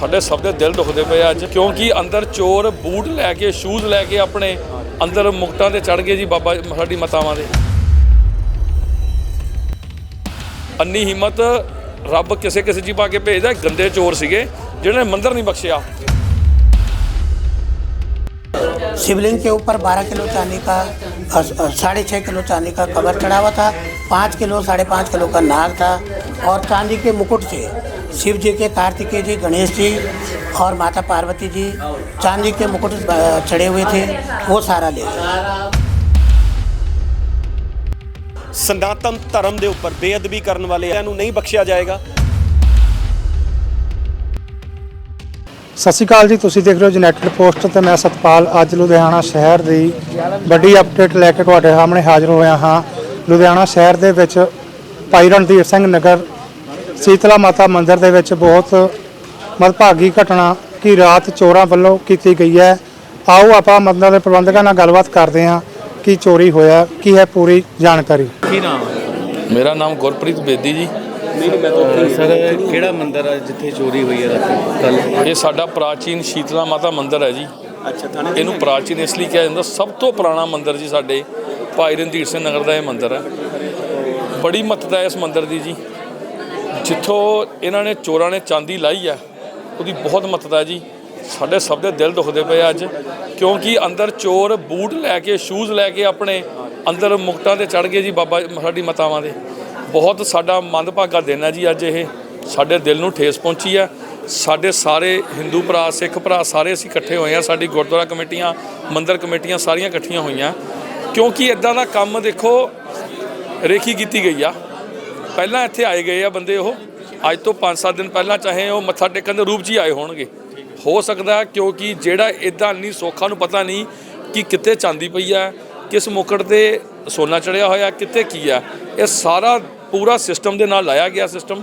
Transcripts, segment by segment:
ਸਾਡੇ ਸਭ ਦੇ ਦਿਲ ਦੁਖਦੇ ਪਏ ਅੱਜ ਕਿਉਂਕਿ ਅੰਦਰ ਚੋਰ ਬੂਟ ਲੈ ਕੇ ਸ਼ੂਜ਼ ਲੈ ਕੇ ਆਪਣੇ ਅੰਦਰ ਮੁਕਟਾਂ ਤੇ ਚੜ ਗਏ ਜੀ ਬਾਬਾ ਸਾਡੀ ਮਾਤਾਵਾਂ ਦੇ ਅੰਨੀ ਹਿੰਮਤ ਰੱਬ ਕਿਸੇ ਕਿਸੇ ਜੀ ਪਾ ਕੇ ਭੇਜਦਾ ਗੰਦੇ ਚੋਰ ਸੀਗੇ ਜਿਹਨਾਂ ਨੇ ਮੰਦਰ ਨਹੀਂ ਬਖਸ਼ਿਆ शिवलिंग के ऊपर 12 किलो चांदी का अ, साढ़े छः किलो चांदी का कवर चढ़ा हुआ था पाँच किलो साढ़े पाँच किलो का नाग था और चांदी के मुकुट से शिव जी के कार्तिकेय जी गणेश जी और माता पार्वती जी चांदी के मुकुट अ, चढ़े हुए थे वो सारा ले गए ਸਨਾਤਨ ਧਰਮ ਦੇ ਉੱਪਰ ਬੇਅਦਬੀ ਕਰਨ ਵਾਲਿਆਂ ਨੂੰ ਨਹੀਂ ਬਖਸ਼ਿਆ ਜਾਏਗਾ ਸਤਿ ਸ਼੍ਰੀ ਅਕਾਲ ਜੀ ਤੁਸੀਂ ਦੇਖ ਰਹੇ ਹੋ ਯੂਨਾਈਟਿਡ ਪੋਸਟ ਤੇ ਮੈਂ ਸਤਪਾਲ। ਅੱਜ ਲੁਧਿਆਣਾ ਸ਼ਹਿਰ ਦੀ ਵੱਡੀ ਅਪਡੇਟ ਲੈ ਕੇ ਤੁਹਾਡੇ ਸਾਹਮਣੇ ਹਾਜ਼ਰ ਹੋਇਆ ਹਾਂ। ਲੁਧਿਆਣਾ ਸ਼ਹਿਰ ਦੇ ਵਿੱਚ ਭਾਈ ਰਣਧੀਰ ਸਿੰਘ ਨਗਰ ਸੀਤਲਾ ਮਾਤਾ ਮੰਦਿਰ ਦੇ ਵਿੱਚ ਬਹੁਤ ਮਦਭਾਗੀ ਘਟਨਾ ਕਿ ਰਾਤ ਚੋਰਾਂ ਵੱਲੋਂ ਕੀਤੀ ਗਈ ਹੈ। ਆਓ ਆਪਾਂ ਮੰਦਿਰ ਦੇ ਪ੍ਰਬੰਧਕਾਂ ਨਾਲ ਗੱਲਬਾਤ ਕਰਦੇ ਹਾਂ ਕੀ ਚੋਰੀ ਹੋਇਆ ਕੀ ਹੈ ਪੂਰੀ ਜਾਣਕਾਰੀ। ਮੇਰਾ ਨਾਮ ਗੁਰਪ੍ਰੀਤ ਬੇਦੀ ਜੀ। ਸਰ ਕਿਹੜਾ ਮੰਦਿਰ ਹੈ ਜਿੱਥੇ ਚੋਰੀ ਹੋਈ ਹੈ ਰਾਤੀ? ਕੱਲ ਇਹ ਸਾਡਾ ਪ੍ਰਾਚੀਨ ਸ਼ੀਤਲਾ ਮਾਤਾ ਮੰਦਿਰ ਹੈ ਜੀ। ਅੱਛਾ ਥਾਣੇ ਇਹਨੂੰ ਪ੍ਰਾਚੀਨ ਇਸ ਲਈ ਕਿਹਾ ਜਾਂਦਾ ਸਭ ਤੋਂ ਪੁਰਾਣਾ ਮੰਦਿਰ ਜੀ ਸਾਡੇ ਭਾਈ ਰਣਧੀਰ ਸਿੰਘ ਨਗਰ ਦਾ ਇਹ ਮੰਦਿਰ ਹੈ। ਬੜੀ ਮਹੱਤਤਾ ਹੈ ਇਸ ਮੰਦਿਰ ਦੀ ਜੀ। ਜਿੱਥੋਂ ਇਹਨਾਂ ਨੇ ਚੋਰਾਂ ਨੇ ਚਾਂਦੀ ਲਾਈ ਹੈ ਉਹਦੀ ਬਹੁਤ ਮਹੱਤਤਾ ਹੈ ਜੀ। ਸਾਡੇ ਸਭ ਦੇ ਦਿਲ ਦੁਖਦੇ ਪਏ ਅੱਜ ਕਿਉਂਕਿ ਅੰਦਰ ਚੋਰ ਬੂਟ ਲੈ ਕੇ ਸ਼ੂਜ਼ ਲੈ ਕੇ ਆਪਣੇ ਅੰਦਰ ਮੁਕਟਾਂ ਤੇ ਚੜ ਗਏ ਜੀ ਬਾਬਾ ਸਾਡੀ ਮਾਤਾਵਾਂ ਦੇ। ਬਹੁਤ ਸਾਡਾ ਮੰਦਭਾਗਾ ਦਿਨ ਹੈ ਜੀ ਅੱਜ ਇਹ। ਸਾਡੇ ਦਿਲ ਨੂੰ ਠੇਸ ਪਹੁੰਚੀ ਹੈ। ਸਾਡੇ ਸਾਰੇ ਹਿੰਦੂ ਭਰਾ, ਸਿੱਖ ਭਰਾ ਸਾਰੇ ਅਸੀਂ ਇਕੱਠੇ ਹੋਏ ਆ ਸਾਡੀ ਗੁਰਦੁਆਰਾ ਕਮੇਟੀਆਂ, ਮੰਦਰ ਕਮੇਟੀਆਂ ਸਾਰੀਆਂ ਇਕੱਠੀਆਂ ਹੋਈਆਂ। ਕਿਉਂਕਿ ਇਦਾਂ ਦਾ ਕੰਮ ਦੇਖੋ, ਰੇਖੀ ਕੀਤੀ ਗਈ ਆ। ਪਹਿਲਾਂ ਇੱਥੇ ਆਏ ਗਏ ਆ ਬੰਦੇ ਉਹ। ਅੱਜ ਤੋਂ 5-7 ਦਿਨ ਪਹਿਲਾਂ ਚਾਹੇ ਉਹ ਮੱਥਾ ਟੇਕਣ ਦੇ ਰੂਪ 'ਚ ਹੀ ਆਏ ਹੋਣਗੇ। ਹੋ ਸਕਦਾ ਕਿਉਂਕਿ ਜਿਹੜਾ ਇਦਾਂ ਨਹੀਂ ਸੋਖਾ ਨੂੰ ਪਤਾ ਨਹੀਂ ਕਿ ਕਿੱਥੇ ਚਾਂਦੀ ਪਈ ਆ ਕਿਸ ਮੁਕਟ ਤੇ ਸੋਨਾ ਚੜਿਆ ਹੋਇਆ ਕਿੱਥੇ ਕੀ ਆ? ਇਹ ਸਾਰਾ ਪੂਰਾ ਸਿਸਟਮ ਦੇ ਨਾਲ ਲਾਇਆ ਗਿਆ ਸਿਸਟਮ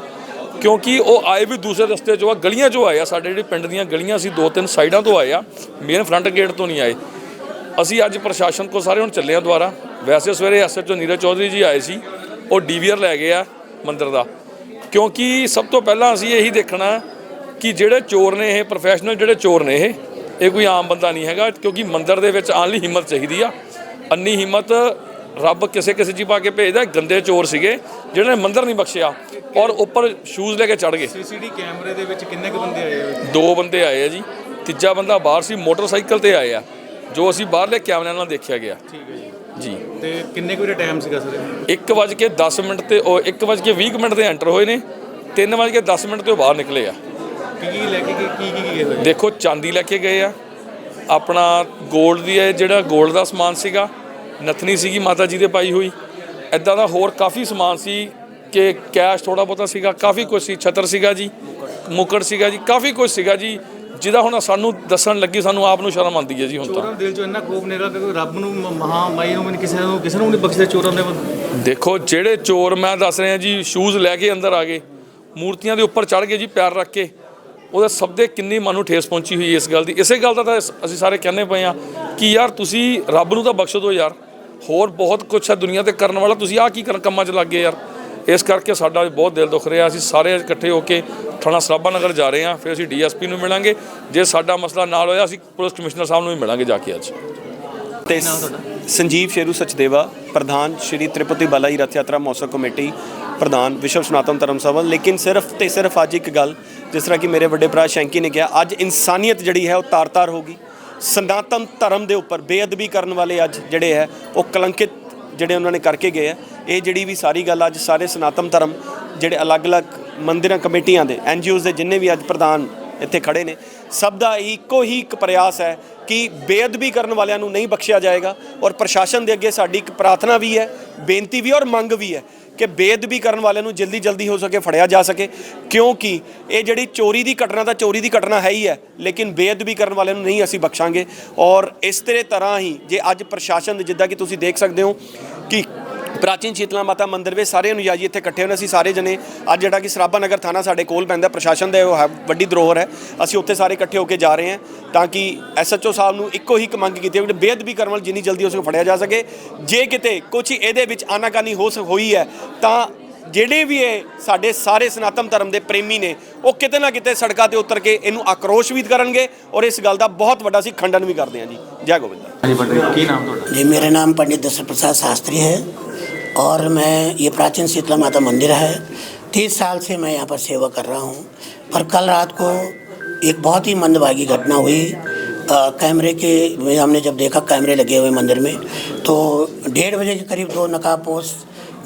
ਕਿਉਂਕਿ ਉਹ ਆਏ ਵੀ ਦੂਸਰੇ ਰਸਤੇ ਚੋਂ ਆ, ਗਲੀਆਂ ਚੋਂ ਆਏ ਆ, ਸਾਡੇ ਜਿਹੜੇ ਪਿੰਡ ਦੀਆਂ ਗਲੀਆਂ ਸੀ ਦੋ ਤਿੰਨ ਸਾਈਡਾਂ ਤੋਂ ਆਏ ਆ ਮੇਨ ਫਰੰਟ ਗੇਟ ਤੋਂ ਨਹੀਂ ਆਏ। ਅਸੀਂ ਅੱਜ ਪ੍ਰਸ਼ਾਸਨ ਕੋ ਸਾਰੇ ਹੁਣ ਚੱਲੇ ਆ ਦੁਆਰਾ ਵੈਸੇ ਸਵੇਰੇ ਐਸਐਚਓ ਨੀਰਜ ਚੌਧਰੀ ਜੀ ਆਏ ਸੀ, ਉਹ ਡੀਵੀਆਰ ਲੈ ਗਏ ਆ ਮੰਦਰ ਦਾ। ਕਿਉਂਕਿ ਸਭ ਤੋਂ ਪਹਿਲਾਂ ਅਸੀਂ ਇਹੀ ਦੇਖਣਾ ਕਿ ਜਿਹੜੇ ਚੋਰ ਨੇ ਇਹ ਪ੍ਰੋਫੈਸ਼ਨਲ ਜਿਹੜੇ ਚੋਰ ਨੇ ਇਹ ਇਹ ਕੋਈ ਆਮ ਬੰਦਾ ਨਹੀਂ ਹੈਗਾ, ਕਿਉਂਕਿ ਮੰਦਰ ਦੇ ਵਿੱਚ ਆਉਣ ਲਈ ਹਿੰਮਤ ਚਾਹੀਦੀ ਆ। ਅੰਨੀ ਹਿੰਮਤ ਰੱਬ ਕਿਸੇ ਕਿਸੇ ਜੀ ਪਾ ਕੇ ਭੇਜਦਾ ਗੰਦੇ ਚੋਰ ਸੀਗੇ ਜਿਹਨਾਂ ਨੇ ਮੰਦਿਰ ਨਹੀਂ ਬਖਸ਼ਿਆ ਔਰ ਉੱਪਰ ਸ਼ੂਜ਼ ਲੈ ਕੇ ਚੜ ਗਏ। ਸੀਸੀਟੀ ਕੈਮਰੇ ਦੇ ਵਿੱਚ ਕਿੰਨੇ ਕੁ ਬੰਦੇ ਆਏ ਹੋਏ? ਦੋ ਬੰਦੇ ਆਏ ਆ ਜੀ। ਤੀਜਾ ਬੰਦਾ ਬਾਹਰ ਸੀ ਮੋਟਰਸਾਈਕਲ ਤੇ ਆਏ ਆ ਜੋ ਅਸੀਂ ਬਾਹਰਲੇ ਕੈਮਰਿਆਂ ਨਾਲ ਦੇਖਿਆ ਗਿਆ। ਠੀਕ ਹੈ ਜੀ। ਜੀ। ਤੇ ਕਿੰਨੇ ਕੁ ਟਾਈਮ ਸੀਗਾ ਸਰ 1:10 ਮਿੰਟ ਤੇ ਉਹ 1:20 ਮਿੰਟ ਤੇ ਐਂਟਰ ਹੋਏ ਨੇ 3:10 ਮਿੰਟ ਤੇ ਉਹ ਬਾਹਰ ਨਿਕਲੇ ਆ। ਕੀ ਕੀ ਲੈ ਕੇ ਕੀ ਕੀ ਕੀ ਗਏ ਦੇਖੋ ਚਾਂਦੀ ਲੈ ਕੇ ਗਏ ਆ। ਆਪਣਾ 골ਡ ਦੀ ਹੈ ਜਿਹੜਾ 골ਡ ਦਾ ਸਮਾਨ ਸੀਗਾ ਨਥਨੀ ਸੀਗੀ ਮਾਤਾ ਜੀ ਦੇ ਪਾਈ ਹੋਈ। ਐਦਾਂ ਦਾ ਹੋਰ ਕਾਫੀ ਸਮਾਨ ਸੀ ਕਿ ਕੈਸ਼ ਥੋੜਾ ਬਹੁਤਾ ਸੀਗਾ ਕਾਫੀ ਕੁਝ ਸੀ ਛਤਰ ਸੀਗਾ ਜੀ ਮੁਕੜ ਸੀਗਾ ਜੀ ਕਾਫੀ ਕੁਝ ਸੀਗਾ ਜੀ ਜਿਹਦਾ ਹੁਣ ਸਾਨੂੰ ਦੱਸਣ ਲੱਗੀ ਸਾਨੂੰ ਆਪ ਨੂੰ ਸ਼ਰਮ ਆਉਂਦੀ ਹੈ ਜੀ ਹੁਣ ਤਾਂ। ਚੋਰਾਂ ਦੇ ਦਿਲ ਚੋਂ ਇੰਨਾ ਖੋਫ ਨਿਕਲ ਕਿ ਰੱਬ ਨੂੰ ਮ- ਮਹਾ ਮਾਈ ਨੂੰ ਵੀ ਨਹੀਂ ਕਿਸੇ ਨੂੰ ਕਿਸੇ ਨੂੰ ਨਹੀਂ ਬਖਸ਼ਦੇ ਚੋਰਾਂ ਦੇ ਦੇਖੋ ਜਿਹੜੇ ਚੋਰ ਮੈਂ ਦੱਸ ਰਿਹਾ ਜੀ ਸ਼ੂਜ਼ ਲੈ ਕੇ ਅੰਦਰ ਆ ਗਏ ਮੂਰਤੀਆਂ ਦੇ ਉੱਪਰ ਚੜ ਗਏ ਜੀ ਪੈਰ ਰੱਖ ਕੇ ਉਹਦੇ ਸਭ ਦੇ ਕਿੰਨੀ ਮਨ ਨੂੰ ਠੇਸ ਪਹੁੰਚੀ ਹੋਈ ਇਸ ਗੱਲ ਦੀ। ਇਸੇ ਗੱਲ ਦਾ ਤਾਂ ਅਸੀਂ ਸਾਰੇ ਕਹਿੰਦੇ ਪਏ ਆ ਕਿ ਯਾਰ ਤੁਸੀਂ ਰੱਬ ਨੂੰ ਤਾਂ ਬਖਸ਼ ਦਿਓ ਯਾਰ। ਹੋਰ ਬਹੁਤ ਕੁਝ ਹੈ ਦੁਨੀਆ ਤੇ ਕਰਨ ਵਾਲਾ। ਤੁਸੀਂ ਆਹ ਕੀ ਕਰਨ ਕੰਮਾਂ 'ਚ ਲੱਗੇ ਯਾਰ? ਇਸ ਕਰਕੇ ਸਾਡਾ ਬਹੁਤ ਦਿਲ ਦੁਖ ਰਿਹਾ। ਅਸੀਂ ਸਾਰੇ ਇਕੱਠੇ ਹੋ ਕੇ ਥਾਣਾ ਸਰਾਭਾ ਨਗਰ ਜਾ ਰਹੇ ਹਾਂ। ਫਿਰ ਅਸੀਂ ਡੀਐਸਪੀ ਨੂੰ ਮਿਲਾਂਗੇ। ਜੇ ਸਾਡਾ ਮਸਲਾ ਨਾਲ ਹੋਇਆ ਅਸੀਂ ਪੁਲਿਸ ਕਮਿਸ਼ਨਰ ਸਾਹਿਬ ਨੂੰ ਵੀ ਮਿਲਾਂਗੇ ਜਾ ਕੇ ਅੱਜ। ਤੇ ਸੰਜੀਵ ਸ਼ੇਰੂ ਸਚਦੇਵਾ ਪ੍ਰਧਾਨ ਸ਼੍ਰੀ ਤ੍ਰਿਪਤੀ ਬਾਲਾਜੀ ਰਥ ਯਾਤਰਾ ਮੌਸਕ ਕਮੇਟੀ ਪ੍ਰਧਾਨ ਵਿਸ਼ਵ ਸਨਾਤਨ ਧਰਮ ਸਭਾ। ਲੇਕਿਨ ਸਿਰਫ ਤੇ ਸਿਰਫ ਅੱਜ ਇੱਕ ਗੱਲ ਜਿਸ ਤਰ੍ਹਾਂ ਕਿ ਮੇਰੇ ਵੱਡੇ ਭਰਾ ਸ਼ੈਂਕੀ ਨੇ ਕਿਹਾ ਅੱਜ ਇਨਸਾਨੀਅਤ ਜਿਹੜੀ ਹੈ ਉਹ ਤਾਰ-ਤਾਰ ਹੋ ਗਈ। ਸਨਾਤਨ ਧਰਮ ਦੇ ਉੱਪਰ ਬੇਅਦਬੀ ਕਰਨ ਵਾਲੇ ਅੱਜ ਜਿਹੜੇ ਹੈ, ਉਹ ਕਲੰਕਿਤ ਜਿਹੜੇ ਉਹਨਾਂ ਨੇ ਕਰਕੇ ਗਏ ਆ ਇਹ ਜਿਹੜੀ ਵੀ ਸਾਰੀ ਗੱਲ ਅੱਜ ਸਾਰੇ ਸਨਾਤਨ ਧਰਮ ਜਿਹੜੇ ਅਲੱਗ-ਅਲੱਗ ਮੰਦਿਰਾਂ, ਕਮੇਟੀਆਂ ਦੇ ਐਨਜੀਓਜ਼ ਦੇ ਜਿੰਨੇ ਵੀ ਅੱਜ ਪ੍ਰਧਾਨ ਇੱਥੇ ਖੜੇ ਨੇ, ਸਭ ਦਾ ਇੱਕੋ ਹੀ ਇੱਕ ਪ੍ਰਯਾਸ ਹੈ ਕਿ ਬੇਅਦਬੀ ਕਰਨ ਵਾਲਿਆਂ ਨੂੰ ਨਹੀਂ ਬਖਸ਼ਿਆ ਜਾਏਗਾ ਔਰ ਪ੍ਰਸ਼ਾਸਨ ਦੇ ਅੱਗੇ ਸਾਡੀ ਇੱਕ ਪ੍ਰਾਰਥਨਾ ਵੀ ਹੈ, ਬੇਨਤੀ ਵੀ ਔਰ ਮੰਗ ਵੀ ਹੈ ਕਿ ਬੇਅਦਬੀ ਕਰਨ ਵਾਲਿਆਂ ਨੂੰ ਜਲਦੀ ਜਲਦੀ ਹੋ ਸਕੇ, ਫੜਿਆ ਜਾ ਸਕੇ। ਕਿਉਂਕਿ ਇਹ ਜਿਹੜੀ ਚੋਰੀ ਦੀ ਘਟਨਾ ਤਾਂ ਚੋਰੀ ਦੀ ਘਟਨਾ ਹੈ ਹੀ ਹੈ, ਲੇਕਿਨ ਬੇਅਦਬੀ ਕਰਨ ਵਾਲਿਆਂ ਨੂੰ ਨਹੀਂ ਅਸੀਂ ਬਖਸ਼ਾਂਗੇ। ਔਰ ਇਸ ਤਰ੍ਹਾਂ ਹੀ ਜੇ ਅੱਜ ਪ੍ਰਸ਼ਾਸਨ ਜਿੱਦਾਂ ਕਿ ਤੁਸੀਂ ਦੇਖ ਸਕਦੇ ਹੋ ਕਿ ਪ੍ਰਾਚੀਨ ਸ਼ੀਤਲਾ ਮਾਤਾ ਮੰਦਰ ਵਿੱਚ ਸਾਰਿਆਂ ਨੂੰ ਯਾਜੀ ਇੱਥੇ ਇਕੱਠੇ ਹੋਣੇ ਅਸੀਂ ਸਾਰੇ ਜਣੇ ਅੱਜ ਜਿਹੜਾ ਕਿ ਸਰਾਭਾ ਨਗਰ ਥਾਣਾ ਸਾਡੇ ਕੋਲ ਪੈਂਦਾ ਪ੍ਰਸ਼ਾਸਨ ਦਾ ਉਹ ਵੱਡੀ ਦਰੋਹਰ ਹੈ। ਅਸੀਂ ਉੱਥੇ ਸਾਰੇ ਇਕੱਠੇ ਹੋ ਕੇ ਜਾ ਰਹੇ ਹਾਂ ਤਾਂ ਕਿ ਐਸਐਚਓ ਸਾਹਿਬ ਨੂੰ ਇੱਕੋ ਹੀ ਇੱਕ ਮੰਗ ਕੀਤੀ ਹੈ ਕਿ ਬੇਅਦਬੀ ਕਰਨ ਵਾਲ ਜਿੰਨੀ ਜਲਦੀ ਉਸ ਨੂੰ ਫੜਿਆ ਜਾ ਸਕੇ। ਜੇ ਕਿਤੇ ਕੁਝ ਇਹਦੇ ਵਿੱਚ ਆਨਾਕਾਨੀ ਹੋ ਹੋਈ ਹੈ ਤਾਂ ਜਿਹੜੇ ਵੀ ਇਹ ਸਾਡੇ ਸਾਰੇ ਸਨਾਤਨ ਧਰਮ ਦੇ ਪ੍ਰੇਮੀ ਨੇ ਉਹ ਕਿਤੇ ਨਾ ਕਿਤੇ ਸੜਕਾਂ ਤੇ ਉਤਰ ਕੇ ਇਹਨੂੰ ਆਕਰੋਸ਼ ਵੀ ਕਰਨਗੇ ਔਰ ਇਸ ਗੱਲ ਦਾ ਬਹੁਤ ਵੱਡਾ ਸੀ ਖੰਡਨ ਵੀ ਕਰਦੇ ਹਾਂ ਜੀ। ਜੈ ਗੋਬਿੰਦ। ਜੀ ਕੀ ਨਾਮ ਤੁਹਾਡਾ? ਜੀ ਮੇਰਾ ਨਾਮ ਪੰਡਿਤ ਦਸਰ ਪ੍ਰਸਾਦ ਸ਼ਾਸਤਰੀ ਹੈ। और मैं ये प्राचीन शीतला माता मंदिर है। तीस साल से मैं यहाँ पर सेवा कर रहा हूँ। पर कल रात को एक बहुत ही मंदभागी घटना हुई। अ, कैमरे के हमने जब देखा कैमरे लगे हुए मंदिर में तो डेढ़ बजे के करीब दो नकाबपोश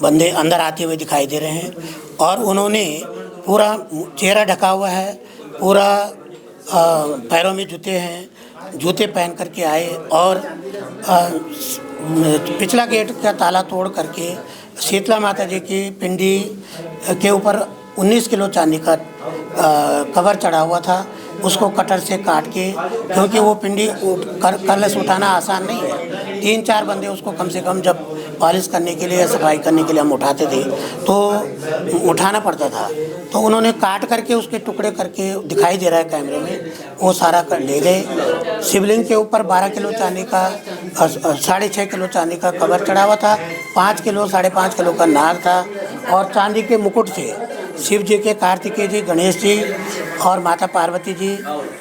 बंदे अंदर आते हुए दिखाई दे रहे हैं और उन्होंने पूरा चेहरा ढका हुआ है पूरा पैरों में जूते हैं जूते पहन करके आए और स- पिछला गेट का ताला तोड़ करके शीतला माता जी की पिंडी के ऊपर 19 किलो चांदी का अ, कवर चढ़ा हुआ था उसको कटर से काट के, क्योंकि वो पिंडी कर कलश उठाना आसान नहीं है। तीन चार बंदे उसको कम से कम जब पॉलिश करने के लिए या सफ़ाई करने के लिए हम उठाते थे तो उठाना पड़ता था। तो उन्होंने काट करके उसके टुकड़े करके दिखाई दे रहा है कैमरे में, वो सारा कर ले गए। शिवलिंग के ऊपर 12 किलो चांदी का साढ़े छः किलो चांदी का कवर चढ़ा हुआ था, पाँच किलो, साढ़े पाँच किलो का नार था, और चांदी के मुकुट से शिव जी के कार्तिकेय जी गणेश जी और माता पार्वती जी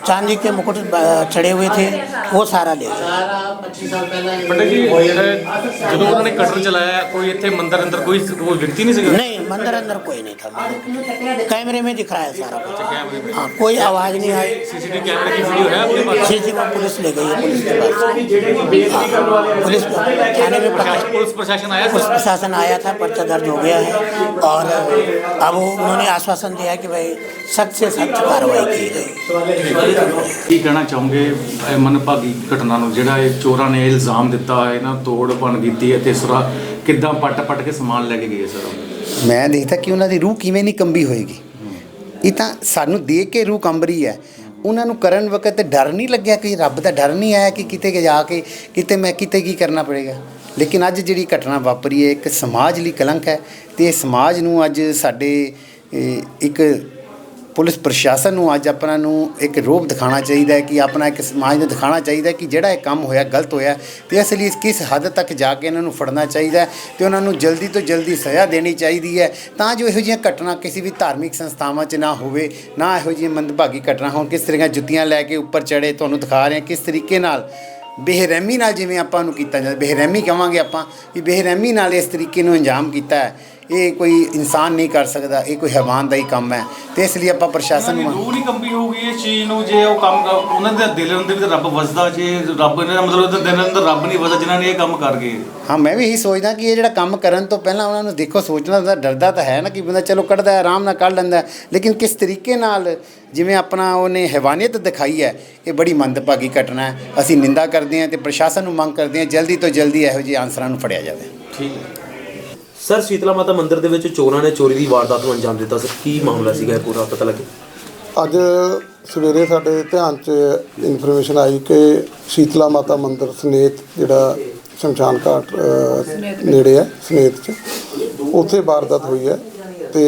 चांदी के मुकुट चढ़े हुए थे वो सारा ले मंदिर अंदर कोई नहीं मंदिर अंदर कोई नहीं था कैमरे में दिख रहा है सारा कुछ हाँ कोई आवाज़ नहीं आई। सी सी की पुलिस ले गई है पुलिस के पास। हाँ, थाने में प्रशासन आया पुलिस प्रशासन आया था पर्चा दर्ज हो गया है। और अब वो उन्होंने आश्वासन दिया कि भाई सख्त से सख्त कार्रवाई की गई ਕੀ ਕਹਿਣਾ ਚਾਹੋਗੇ ਇਹ ਮਨਭਾਗੀ ਘਟਨਾ ਨੂੰ ਜਿਹੜਾ ਇਹ ਚੋਰਾਂ ਨੇ ਇਲਜ਼ਾਮ ਦਿੱਤਾ ਹੈ ਨਾ ਤੋੜ ਭੰਨ ਕੀਤੀ ਹੈ ਤੇ ਸੁਰਾ ਕਿੱਦਾਂ ਪੱਟ ਪੱਟ ਕੇ ਸਮਾਨ ਲੈ ਕੇ ਗਏ ਸਰ ਮੈਂ ਦੇਖਦਾ ਕਿ ਉਹਨਾਂ ਦੀ ਰੂਹ ਕਿਵੇਂ ਨਹੀਂ ਕੰਬੀ ਹੋਏਗੀ ਇਹ ਤਾਂ ਸਾਨੂੰ ਦੇਖ ਕੇ ਰੂਹ ਕੰਬ ਰਹੀ ਹੈ ਉਹਨਾਂ ਨੂੰ ਕਰਨ ਵਕਤ ਡਰ ਨਹੀਂ ਲੱਗਿਆ ਕਿ ਰੱਬ ਦਾ ਡਰ ਨਹੀਂ ਆਇਆ ਕਿ ਕਿਤੇ ਜਾ ਕੇ ਕਿਤੇ ਮੈਂ ਕਿਤੇ ਕੀ ਕਰਨਾ ਪੜੇਗਾ ਲੇਕਿਨ ਅੱਜ ਜਿਹੜੀ ਘਟਨਾ ਵਾਪਰੀ ਹੈ ਇੱਕ ਸਮਾਜ ਲਈ ਕਲੰਕ ਹੈ ਤੇ ਇਹ ਸਮਾਜ ਨੂੰ ਅੱਜ ਸਾਡੇ ਇਹ, ਇੱਕ ਪੁਲਿਸ ਪ੍ਰਸ਼ਾਸਨ ਨੂੰ ਅੱਜ ਆਪਣਾ ਨੂੰ ਇੱਕ ਰੋਪ ਦਿਖਾਉਣਾ ਚਾਹੀਦਾ ਹੈ ਕਿ ਆਪਣਾ ਇੱਕ ਸਮਾਜ ਨੂੰ ਦਿਖਾਉਣਾ ਚਾਹੀਦਾ ਹੈ ਕਿ ਜਿਹੜਾ ਇਹ ਕੰਮ ਹੋਇਆ ਗਲਤ ਹੋਇਆ ਤੇ ਇਸ ਲਈ ਕਿਸ ਹੱਦ ਤੱਕ ਜਾ ਕੇ ਇਹਨਾਂ ਨੂੰ ਫੜਨਾ ਚਾਹੀਦਾ ਹੈ ਤੇ ਉਹਨਾਂ ਨੂੰ ਜਲਦੀ ਤੋਂ ਜਲਦੀ ਸਜ਼ਾ ਦੇਣੀ ਚਾਹੀਦੀ ਹੈ ਤਾਂ ਜੋ ਇਹੋ ਜਿਹੀਆਂ ਘਟਨਾ ਕਿਸੇ ਵੀ ਧਾਰਮਿਕ ਸੰਸਥਾਵਾਂ 'ਚ ਨਾ ਹੋਵੇ, ਨਾ ਇਹੋ ਜਿਹੀਆਂ ਮੰਦਭਾਗੀ ਘਟਨਾ ਹੋਣ। ਕਿਸ ਤਰ੍ਹਾਂ ਜੁੱਤੀਆਂ ਲੈ ਕੇ ਉੱਪਰ ਚੜੇ ਤੁਹਾਨੂੰ ਦਿਖਾ ਰਹੇ ਹਾਂ, ਕਿਸ ਤਰੀਕੇ ਨਾਲ ਬੇਰਹਿਮੀ ਨਾਲ ਜਿਵੇਂ ਆਪਾਂ ਨੂੰ ਕੀਤਾ ਜਾਂਦਾ, ਬੇਰਹਿਮੀ ਕਹਾਂਗੇ ਆਪਾਂ ਵੀ ਬੇਰਹਿਮੀ ਨਾਲ ਇਸ ਤਰੀਕੇ ਨੂੰ ਅੰਜਾਮ ਕੀਤਾ ਹੈ। ਇਹ ਕੋਈ ਇਨਸਾਨ ਨਹੀਂ ਕਰ ਸਕਦਾ ਇਹ ਕੋਈ ਹੈਵਾਨ ਦਾ ਹੀ ਕੰਮ ਹੈ। ਤੇ ਇਸ ਲਈ ਆਪਾਂ ਪ੍ਰਸ਼ਾਸਨ ਨੂੰ ਰੂਹ ਨਹੀਂ ਕੰਬੀ ਹੋਊਗੀ ਇਸ ਚੀਜ਼ ਨੂੰ ਜੇ ਉਹ ਕੰਮ ਕਰ- ਉਹਨਾਂ ਦੇ ਦਿਲ ਅੰਦਰ ਵੀ ਤਾਂ ਰੱਬ ਵਸਦਾ ਜੇ ਰੱਬ ਨੇ ਮਤਲਬ ਉਹਦੇ ਦਿਲ ਅੰਦਰ ਰੱਬ ਨਹੀਂ ਵਸਦਾ ਜਿਨ੍ਹਾਂ ਨੇ ਇਹ ਕੰਮ ਕਰ ਗਏ। ਹਾਂ ਮੈਂ ਵੀ ਇਹੀ ਸੋਚਦਾ ਕਿ ਇਹ ਜਿਹੜਾ ਕੰਮ ਕਰਨ ਤੋਂ ਪਹਿਲਾਂ ਉਹਨਾਂ ਨੂੰ ਦੇਖੋ ਸੋਚਣਾ ਤਾਂ ਡਰਦਾ ਤਾਂ ਹੈ ਨਾ ਕਿ ਬੰਦਾ ਚਲੋ ਕੱਢਦਾ ਹੈ ਆਰਾਮ ਨਾਲ ਕੱਢ ਲੈਂਦਾ। ਹੈ, ਲੇਕਿਨ ਕਿਸ ਤਰੀਕੇ ਨਾਲ ਜਿਵੇਂ ਆਪਣਾ ਉਹਨੇ ਹੈਵਾਨੀਅਤ ਦਿਖਾਈ ਹੈ ਇਹ ਬੜੀ ਮੰਦਭਾਗੀ ਘਟਨਾ ਹੈ। ਅਸੀਂ ਨਿੰਦਾ ਕਰਦੇ ਹਾਂ ਤੇ ਪ੍ਰਸ਼ਾਸਨ ਨੂੰ ਮੰਗ ਕਰਦੇ ਹਾਂ ਜਲਦੀ ਤੋਂ ਜਲਦੀ ਇਹੋ ਜਿਹੇ ਆਨਸਰਾਂ ਨੂੰ ਫੜਿਆ ਜਾਵੇ। ਠੀਕ ਹੈ। ਸਰ ਸ਼ੀਤਲਾ ਮਾਤਾ ਮੰਦਿਰ ਦੇ ਵਿੱਚ ਚੋਰਾਂ ਨੇ ਚੋਰੀ ਦੀ ਵਾਰਦਾਤ ਨੂੰ ਅੰਜਾਮ ਦਿੱਤਾ। ਸਰ ਕੀ ਮਾਮਲਾ ਸੀਗਾ? ਇਹ ਪੂਰਾ ਪਤਾ ਲੱਗੇ। ਅੱਜ ਸਵੇਰੇ ਸਾਡੇ ਧਿਆਨ 'ਚ ਇਨਫੋਰਮੇਸ਼ਨ ਆਈ ਕਿ ਸ਼ੀਤਲਾ ਮਾਤਾ ਮੰਦਿਰ ਸਨੇਤ ਜਿਹੜਾ ਸ਼ਮਸ਼ਾਨ ਘਾਟ ਅ, ਨੇੜੇ ਹੈ ਸਨੇਤ 'ਚ ਉੱਥੇ ਵਾਰਦਾਤ ਹੋਈ ਹੈ ਤੇ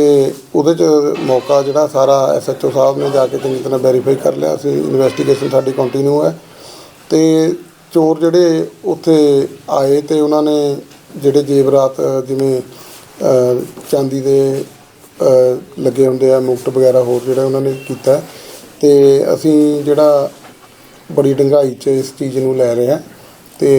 ਉਹਦੇ 'ਚ ਮੌਕਾ ਜਿਹੜਾ ਸਾਰਾ ਐਸਐਚਓ ਸਾਹਿਬ ਨੇ ਜਾ ਕੇ ਚੰਗੀ ਤਰ੍ਹਾਂ ਵੈਰੀਫਾਈ ਕਰ ਲਿਆ। ਸੀ ਇਨਵੈਸਟੀਗੇਸ਼ਨ ਸਾਡੀ ਕੰਟੀਨਿਊ ਹੈ ਤੇ ਚੋਰ ਜਿਹੜੇ ਉੱਥੇ ਆਏ ਤੇ ਉਹਨਾਂ ਨੇ ਜਿਹੜੇ ਜੇਵਰਾਤ ਜਿਵੇਂ ਚਾਂਦੀ ਦੇ ਲੱਗੇ ਹੁੰਦੇ ਆ ਮੁਕਟ ਵਗੈਰਾ ਹੋਰ ਜਿਹੜਾ ਉਹਨਾਂ ਨੇ ਕੀਤਾ। ਤੇ ਅਸੀਂ ਜਿਹੜਾ ਬੜੀ ਡੰਗਾਈ 'ਚ ਇਸ ਚੀਜ਼ ਨੂੰ ਲੈ ਰਹੇ ਹਾਂ ਤੇ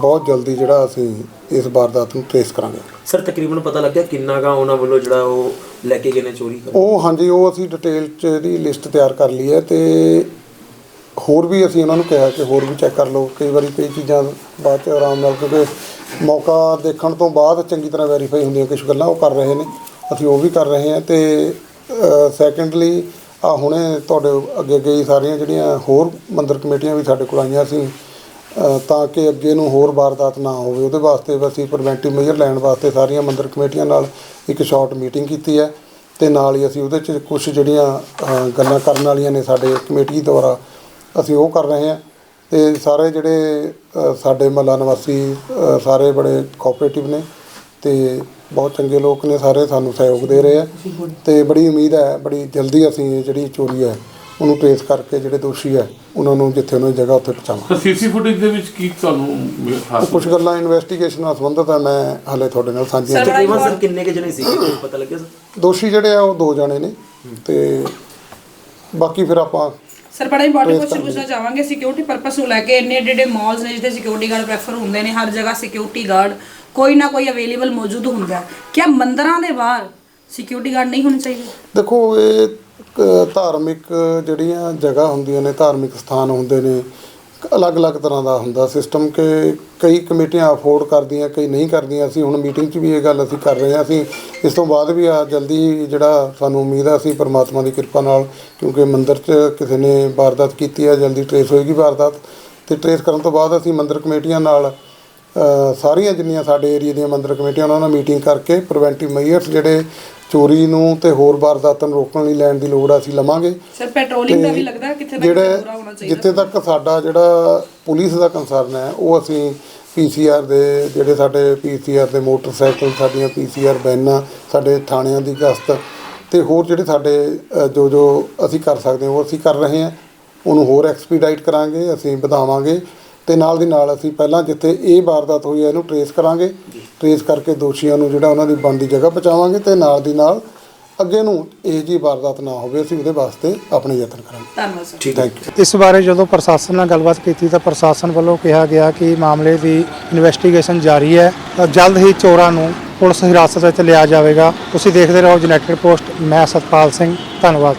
ਬਹੁਤ ਜਲਦੀ ਜਿਹੜਾ ਅਸੀਂ ਇਸ ਵਾਰਦਾਤ ਨੂੰ ਟ੍ਰੇਸ ਕਰਾਂਗੇ। ਸਰ ਤਕਰੀਬਨ ਪਤਾ ਲੱਗਿਆ ਕਿੰਨਾ ਕਾ ਉਹਨਾਂ ਵੱਲੋਂ ਜਿਹੜਾ ਉਹ ਲੈ ਕੇ ਗਏ ਨੇ ਚੋਰੀ ਕਰ ਉਹ ਹਾਂਜੀ ਉਹ ਅਸੀਂ ਡਿਟੇਲ 'ਚ ਇਹਦੀ ਲਿਸਟ ਤਿਆਰ ਕਰ ਲਈ ਹੈ ਤੇ ਹੋਰ ਵੀ ਅਸੀਂ ਉਹਨਾਂ ਨੂੰ ਕਿਹਾ ਕਿ ਹੋਰ ਵੀ ਚੈੱਕ ਕਰ ਲਓ। ਕਈ ਵਾਰੀ ਕਈ ਚੀਜ਼ਾਂ ਬਾਅਦ 'ਚ ਆਰਾਮ ਨਾਲ, ਕਿਉਂਕਿ ਮੌਕਾ ਦੇਖਣ ਤੋਂ ਬਾਅਦ ਚੰਗੀ ਤਰ੍ਹਾਂ ਵੈਰੀਫਾਈ ਹੁੰਦੀਆਂ ਕੁਝ ਗੱਲਾਂ ਉਹ ਕਰ ਰਹੇ ਨੇ। ਅਸੀਂ ਉਹ ਵੀ ਕਰ ਰਹੇ ਹਾਂ ਤੇ ਸੈਕੰਡਲੀ ਆ ਹੁਣੇ ਤੁਹਾਡੇ ਅੱਗੇ ਗਈ ਸਾਰੀਆਂ ਜਿਹੜੀਆਂ ਹੋਰ ਮੰਦਰ ਕਮੇਟੀਆਂ ਵੀ ਸਾਡੇ ਕੋਲ ਆਈਆਂ ਸੀ ਤਾਂ ਕਿ ਅੱਗੇ ਨੂੰ ਹੋਰ ਵਾਰਦਾਤ ਨਾ ਹੋਵੇ। ਉਹਦੇ ਵਾਸਤੇ ਵੀ ਅਸੀਂ ਪ੍ਰੀਵੈਂਟਿਵ ਮੇਜਰ ਲੈਣ ਵਾਸਤੇ ਸਾਰੀਆਂ ਮੰਦਰ ਕਮੇਟੀਆਂ ਨਾਲ ਇੱਕ ਸ਼ਾਰਟ ਮੀਟਿੰਗ ਕੀਤੀ ਹੈ। ਤੇ ਨਾਲ ਹੀ ਅਸੀਂ ਉਹਦੇ 'ਚ ਕੁਝ ਜਿਹੜੀਆਂ ਗੱਲਾਂ ਕਰਨ ਵਾਲੀਆਂ ਨੇ ਸਾਡੇ ਕਮੇਟੀ ਦੁਆਰਾ ਅਸੀਂ ਉਹ ਕਰ ਰਹੇ ਹਾਂ। ਤੇ ਸਾਰੇ ਜਿਹੜੇ ਸਾਡੇ ਮਹੱਲਾ ਨਿਵਾਸੀ ਸਾਰੇ ਬੜੇ ਕੋਆਪਰੇਟਿਵ ਨੇ ਤੇ ਬਹੁਤ ਚੰਗੇ ਲੋਕ ਨੇ ਸਾਰੇ ਸਾਨੂੰ ਸਹਿਯੋਗ ਦੇ ਰਹੇ ਆ। ਤੇ ਬੜੀ ਉਮੀਦ ਹੈ ਬੜੀ ਜਲਦੀ ਅਸੀਂ ਇਹ ਜਿਹੜੀ ਚੋਰੀ ਹੈ ਉਹਨੂੰ ਟ੍ਰੇਸ ਕਰਕੇ ਜਿਹੜੇ ਦੋਸ਼ੀ ਹੈ ਉਹਨਾਂ ਨੂੰ ਜਿੱਥੇ ਉਹਨਾਂ ਦੀ ਜਗ੍ਹਾ ਉੱਥੇ ਪਹੁੰਚਾਵਾਂ ਤਾਂ ਸੀਸੀ ਫੁਟੇਜ ਦੇ ਵਿੱਚ ਕੀ ਤੁਹਾਨੂੰ ਹਾਸਲ ਕੁਝ ਗੱਲਾਂ ਇਨਵੈਸਟੀਗੇਸ਼ਨ ਨਾਲ ਸੰਬੰਧਿਤ ਹੈ ਮੈਂ ਹਾਲੇ ਤੁਹਾਡੇ ਨਾਲ ਸਾਂਝੀਆਂ ਤਕਰੀਬਨ ਸਰ ਕਿੰਨੇ ਕੇ ਜਣੇ ਕੋਈ ਪਤਾ ਲੱਗਿਆ ਸਰ ਦੋਸ਼ੀ ਜਿਹੜੇ ਆ ਉਹ ਦੋ ਜਣੇ ਨੇ ਤੇ ਬਾਕੀ ਫਿਰ ਆਪਾਂ ਸਰ ਬੜਾ ਇੰਪੋਰਟੈਂਟ ਕੁਐਸਚਨ ਪੁੱਛਣਾ ਚਾਹਾਂਗੇ ਸਿਕਿਉਰਿਟੀ ਪਰਪਸ ਨੂੰ ਲੈ ਕੇ ਇੰਨੇ ਏਡੇ ਮਾਲਸ ਨੇ ਜਿੱਥੇ ਸਿਕਿਉਰਿਟੀ ਗਾਰਡ ਪ੍ਰੈਫਰ ਹੁੰਦੇ ਨੇ ਹਰ ਜਗ੍ਹਾ ਸਿਕਿਉਰਿਟੀ ਗਾਰਡ ਕੋਈ ਨਾ ਕੋਈ ਅਵੇਲੇਬਲ ਮੌਜੂਦ ਹੁੰਦਾ ਹੈ। ਕਿਆ ਮੰਦਰਾਂ ਦੇ ਬਾਹਰ ਸਿਕਿਉਰਿਟੀ ਗਾਰਡ ਨਹੀਂ ਹੋਣੇ ਚਾਹੀਦੇ? ਦੇਖੋ ਇਹ ਅ, ਧਾਰਮਿਕ ਜਿਹੜੀਆਂ ਜਗ੍ਹਾ ਹੁੰਦੀਆਂ ਨੇ ਧਾਰਮਿਕ ਸਥਾਨ ਹੁੰਦੇ ਨੇ ਅਲੱਗ-ਅਲੱਗ ਤਰ੍ਹਾਂ ਦਾ ਹੁੰਦਾ ਸਿਸਟਮ ਕਿ ਕਈ ਕਮੇਟੀਆਂ ਅਫੋਰਡ ਕਰਦੀਆਂ, ਕਈ ਨਹੀਂ ਕਰਦੀਆਂ। ਅਸੀਂ ਹੁਣ ਮੀਟਿੰਗ 'ਚ ਵੀ ਇਹ ਗੱਲ ਅਸੀਂ ਕਰ ਰਹੇ ਹਾਂ। ਅਸੀਂ ਇਸ ਤੋਂ ਬਾਅਦ ਵੀ ਆ ਜਲਦੀ ਜਿਹੜਾ ਸਾਨੂੰ ਉਮੀਦ ਆ, ਅਸੀਂ ਪਰਮਾਤਮਾ ਦੀ ਕਿਰਪਾ ਨਾਲ, ਕਿਉਂਕਿ ਮੰਦਿਰ 'ਚ ਕਿਸੇ ਨੇ ਵਾਰਦਾਤ ਕੀਤੀ ਹੈ ਜਲਦੀ ਟਰੇਸ ਹੋਏਗੀ ਵਾਰਦਾਤ। ਤੇ ਟਰੇਸ ਕਰਨ ਤੋਂ ਬਾਅਦ ਅਸੀਂ ਮੰਦਿਰ ਕਮੇਟੀਆਂ ਨਾਲ ਸਾਰੀਆਂ ਜਿੰਨੀਆਂ ਸਾਡੇ ਏਰੀਆ ਦੀਆਂ ਮੰਦਰ ਕਮੇਟੀਆਂ, ਉਹਨਾਂ ਨਾਲ ਮੀਟਿੰਗ ਕਰਕੇ ਪ੍ਰੀਵੈਂਟਿਵ ਮੈਜਰਸ ਜਿਹੜੇ ਚੋਰੀ ਨੂੰ ਤੇ ਹੋਰ ਵਾਰਦਾਤਾਂ ਨੂੰ ਰੋਕਣ ਲਈ ਲੈਣ ਦੀ ਲੋੜ ਆ ਅਸੀਂ ਲਵਾਂਗੇ। ਸਰ ਪੈਟਰੋਲਿੰਗ ਦਾ ਵੀ ਲੱਗਦਾ ਕਿੱਥੇ ਤੱਕ ਜਿਹੜੇ ਪੂਰਾ ਹੋਣਾ ਚਾਹੀਦਾ? ਜਿੱਥੇ ਤੱਕ ਸਾਡਾ ਜਿਹੜਾ ਪੁਲਿਸ ਦਾ ਕੰਸਰਨ ਹੈ ਉਹ ਅਸੀਂ ਪੀਸੀਆਰ ਦੇ ਜਿਹੜੇ ਸਾਡੇ ਪੀਸੀਆਰ ਦੇ ਮੋਟਰਸਾਈਕਲ ਸਾਡੀਆਂ ਪੀਸੀਆਰ ਵੈਨਾਂ ਸਾਡੇ ਥਾਣਿਆਂ ਦੀ ਗਸ਼ਤ ਤੇ ਹੋਰ ਜਿਹੜੇ ਸਾਡੇ ਅ, ਜੋ ਜੋ ਅਸੀਂ ਕਰ ਸਕਦੇ ਹਾਂ ਉਹ ਅਸੀਂ ਕਰ ਰਹੇ ਹਾਂ। ਉਹਨੂੰ ਹੋਰ ਐਕਸਪੀਡਾਈਟ ਕਰਾਂਗੇ ਅਸੀਂ ਵਧਾਵਾਂਗੇ ਤੇ ਨਾਲ ਦੀ ਨਾਲ ਅਸੀਂ ਪਹਿਲਾਂ ਜਿੱਥੇ ਇਹ ਵਾਰਦਾਤ ਹੋਈ ਹੈ ਇਹਨੂੰ ਟਰੇਸ ਕਰਾਂਗੇ। ਟਰੇਸ ਕਰਕੇ ਦੋਸ਼ੀਆਂ ਨੂੰ ਜਿਹੜਾ ਉਹਨਾਂ ਦੀ ਬਣਦੀ ਜਗ੍ਹਾ ਪਹੁੰਚਾਵਾਂਗੇ ਤੇ ਨਾਲ ਦੀ ਨਾਲ ਅੱਗੇ ਨੂੰ ਇਹ ਜੀ ਵਾਰਦਾਤ ਨਾ ਹੋਵੇ ਅਸੀਂ ਉਹਦੇ ਵਾਸਤੇ ਆਪਣੇ ਯਤਨ ਕਰਾਂਗੇ। ਧੰਨਵਾਦ ਸਰ। ਥੈਂਕ ਯੂ ਇਸ ਬਾਰੇ ਜਦੋਂ ਪ੍ਰਸ਼ਾਸਨ ਨਾਲ ਗੱਲਬਾਤ ਕੀਤੀ ਤਾਂ ਪ੍ਰਸ਼ਾਸਨ ਵੱਲੋਂ ਕਿਹਾ ਗਿਆ ਕਿ ਮਾਮਲੇ ਦੀ ਇਨਵੈਸਟੀਗੇਸ਼ਨ ਜਾਰੀ ਹੈ। ਤਾਂ ਜਲਦ ਹੀ ਚੋਰਾਂ ਨੂੰ ਪੁਲਿਸ ਹਿਰਾਸਤ ਵਿੱਚ ਲਿਆ ਜਾਵੇਗਾ। ਤੁਸੀਂ ਦੇਖਦੇ ਰਹੋ ਯੂਨਾਈਟਿਡ ਪੋਸਟ। ਮੈਂ ਸਤਪਾਲ ਸਿੰਘ। ਧੰਨਵਾਦ।